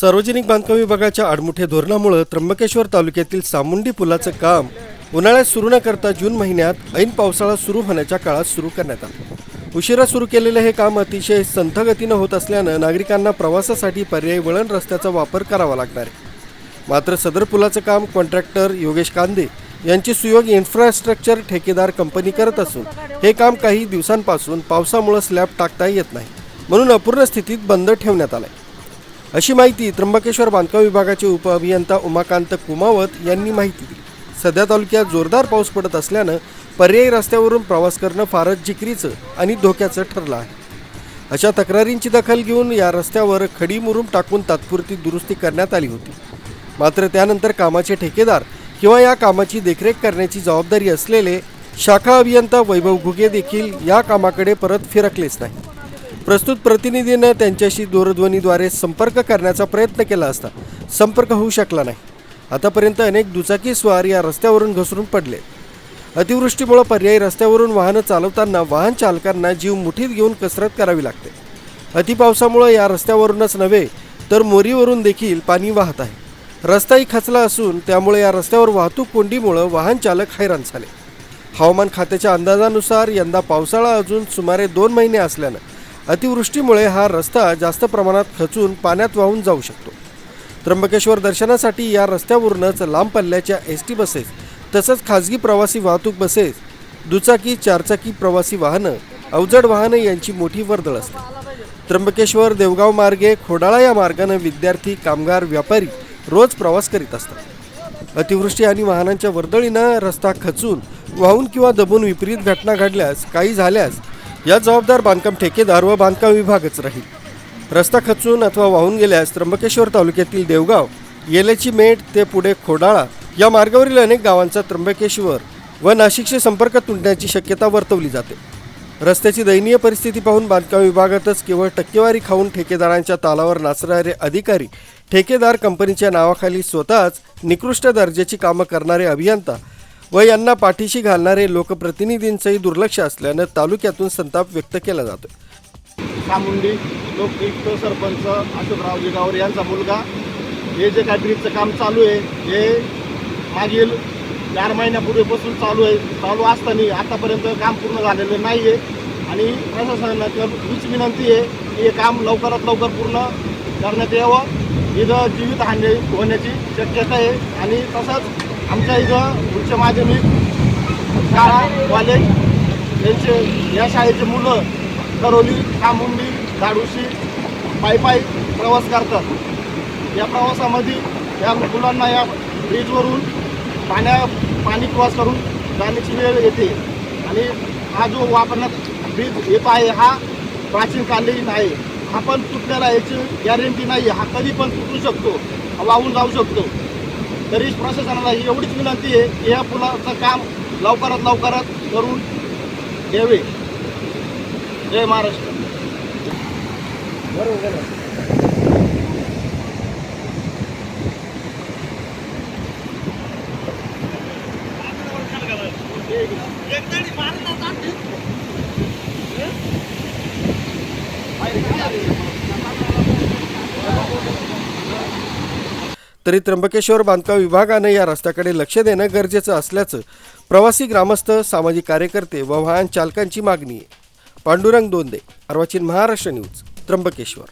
सार्वजनिक बांधकाम विभागाच्या आडमुठे धोरणामुळे त्र्यंबकेश्वर तालुक्यातील सामुंडी पुलाचं काम उन्हाळ्यात सुरू न करता जून महिन्यात ऐन पावसाळा सुरू होण्याच्या काळात सुरू करण्यात आलं. उशिरा सुरू केलेलं हे काम अतिशय संथगतीनं होत असल्यानं नागरिकांना प्रवासासाठी पर्यायी वळण रस्त्याचा वापर करावा लागणार आहे. मात्र सदर पुलाचं काम कॉन्ट्रॅक्टर योगेश कांदे यांची सुयोग इन्फ्रास्ट्रक्चर ठेकेदार कंपनी करत असून हे काम काही दिवसांपासून पावसामुळे स्लॅब टाकता येत नाही. म्हणून अपूर्ण स्थितीत बंद ठेवण्यात आलंय. अशी माहिती त्र्यंबकेश्वर बांधकाम विभागाचे उपअभियंता उमाकांत कुमावत यांनी माहिती दिली. सध्या तालुक्यात जोरदार पाऊस पडत असल्यानं पर्यायी रस्त्यावरून प्रवास करणं फारच जिकरीचं आणि धोक्याचं ठरलं आहे. अशा तक्रारींची दखल घेऊन या रस्त्यावर खडी मुरुम टाकून तात्पुरती दुरुस्ती करण्यात आली होती. मात्र त्यानंतर कामाचे ठेकेदार किंवा या कामाची देखरेख करण्याची जबाबदारी असलेले शाखा अभियंता वैभव घुगे देखील या कामाकडे परत फिरकलेच नाही प्रस्तुत प्रतिनिधीनं त्यांच्याशी दूरध्वनीद्वारे संपर्क करण्याचा प्रयत्न केला असता संपर्क होऊ शकला नाही. आतापर्यंत अनेक दुचाकी स्वार या रस्त्यावरून घसरून पडले. अतिवृष्टीमुळे पर्यायी रस्त्यावरून वाहनं चालवताना वाहन चालकांना जीव मुठीत घेऊन कसरत करावी लागते. अतिपावसामुळे या रस्त्यावरूनच नव्हे तर मोरीवरून देखील पाणी वाहत आहे. रस्ताही खचला असून त्यामुळे या रस्त्यावर वाहतूक कोंडीमुळं वाहन चालक हैराण झाले. हवामान खात्याच्या अंदाजानुसार यंदा पावसाळा अजून सुमारे दोन महिने असल्यानं अतिवृष्टीमुळे हा रस्ता जास्त प्रमाणात खचून पाण्यात वाहून जाऊ शकतो. त्र्यंबकेश्वर दर्शनासाठी या रस्त्यावरूनच लांब पल्ल्याच्या एस टी बसेस तसंच खाजगी प्रवासी वाहतूक बसेस दुचाकी चारचाकी प्रवासी वाहनं अवजड वाहनं यांची मोठी वर्दळ असते. त्र्यंबकेश्वर देवगाव मार्गे खोडाळा या मार्गानं विद्यार्थी कामगार व्यापारी रोज प्रवास करीत असतात. अतिवृष्टी आणि वाहनांच्या वर्दळीनं रस्ता खचून वाहून किंवा दबून विपरीत घटना घडल्यास काही झाल्यास या जबाबदार बांधकाम ठेकेदार व बांधकाम विभागच राहील. रस्ता खचून अथवा वाहून गेल्यास त्र्यंबकेश्वर तालुक्यातील देवगाव येलेची मेट ते पुढे खोडाळा या मार्गावरील अनेक गावांचा त्र्यंबकेश्वर व नाशिकशी संपर्क तुटण्याची शक्यता वर्तवली जाते. रस्त्याची दयनीय परिस्थिती पाहून बांधकाम विभागातच केवळ टक्केवारी खाऊन ठेकेदारांच्या तालावर नाचणारे अधिकारी ठेकेदार कंपनीच्या नावाखाली स्वतःच निकृष्ट दर्जाची कामं करणारे अभियंता व यांना पाठीशी घालणारे लोकप्रतिनिधींचंही दुर्लक्ष असल्यानं तालुक्यातून संताप व्यक्त केला जातो चामुंडी लोकयुक्त सरपंच अशोकराव जिगावर यांचा मुलगा हे जे काय ब्रिजचं काम चालू आहे हे मागील चार महिन्यापूर्वीपासून चालू आहे. चालू असताना आतापर्यंत काम पूर्ण झालेलं नाही आहे आणि प्रशासनाच्या हीच विनंती आहे की हे काम लवकरात लवकर पूर्ण करण्यात यावं. इथं जीवितहानी होण्याची शक्यता आहे आणि तसंच आमच्या इथं उच्च माध्यमिक शाळा कॉलेज यांचे या शाळेचे मुलं करोली कामुंडी धाडुशी पायपाई प्रवास करतात. या प्रवासामध्ये या मुलांना या ब्रिजवरून पाण्या पाणी प्रवास करून जाण्याची वेळ येते. आणि हा जो वापरण्यात ब्रिज येत आहे हा प्राचीन कालीन आहे हा पण तुटलेला याची गॅरंटी नाही. हा कधी पण तुटू शकतो. वाहून जाऊ शकतो. तरी प्रशासनाला ही एवढीच विनंती आहे की या पुलाचं काम लवकरात लवकरात करून घ्यावे. जय महाराष्ट्र. बरोबर तरी त्र्यंबकेश्वर बांधकाम विभागानं या रस्त्याकडे लक्ष देणं गरजेचं असल्याचं प्रवासी ग्रामस्थ सामाजिक कार्यकर्ते व वाहन चालकांची मागणी आहे. पांडुरंग दोंदे अर्वाचीन महाराष्ट्र न्यूज त्र्यंबकेश्वर.